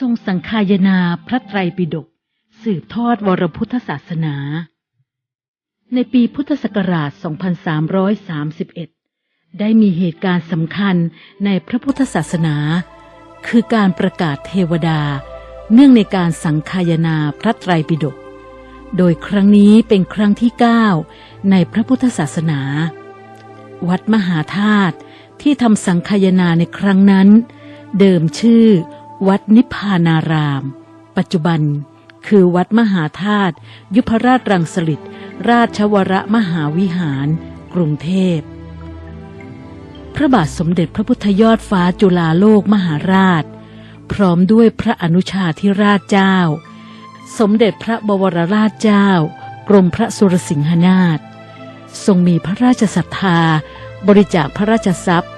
ทรงสังคายนาพระไตรปิฎกสืบทอดวรพุทธศาสนา ในปีพุทธศักราช 2331 ได้มีเหตุการณ์สำคัญในพระพุทธศาสนา คือการประกาศเทวดา เนื่องในการสังคายนาพระไตรปิฎกโดยครั้งนี้เป็นครั้งที่ 9 ในพระพุทธศาสนา วัดมหาธาตุที่ทำสังคายนาในครั้งนั้น เดิมชื่อ วัดนิพพานาราม ปัจจุบันคือวัดมหาธาตุยุพราชรังสฤษราชวรมหาวิหาร กรุงเทพ พระบาทสมเด็จพระพุทธยอดฟ้าจุฬาโลกมหาราช พร้อมด้วยพระอนุชาธิราชเจ้า สมเด็จพระบวรราชเจ้า กรมพระสุรสิงหนาถทรงมีพระราชศรัทธา บริจาคพระราชทรัพย์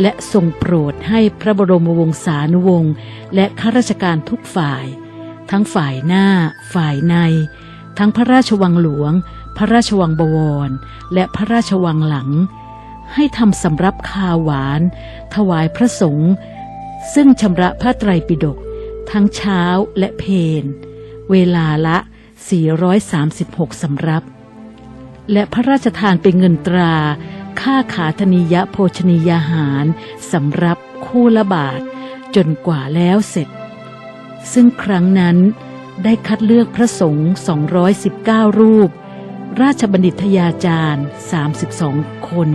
และทรงโปรดให้พระบรมวงศานุวงศ์และข้าราชการทุกฝ่าย ทั้งฝ่ายหน้า ฝ่ายใน ทั้งพระราชวังหลวง พระราชวังบวร และพระราชวังหลัง ให้ทำสำรับคาหวาน ถวายพระสงฆ์ซึ่งชำระพระไตรปิฎกทั้งเช้าและเพนเวลาละ 436สำรับ และพระราชทานเป็นเงินตรา ค่าขาธนิยโภชนียาหารสำรับคู่ละบาท จนกว่าแล้วเสร็จ ซึ่งครั้งนั้นได้คัดเลือกพระสงฆ์219 รูป ราชบัณฑิตยาจารย์ 32 คน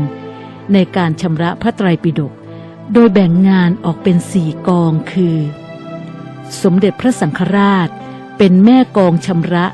ในการชำระพระไตรปิฎกโดยแบ่งงานออกเป็นสี่กองคือ สมเด็จพระสังฆราชเป็นแม่กองชำระ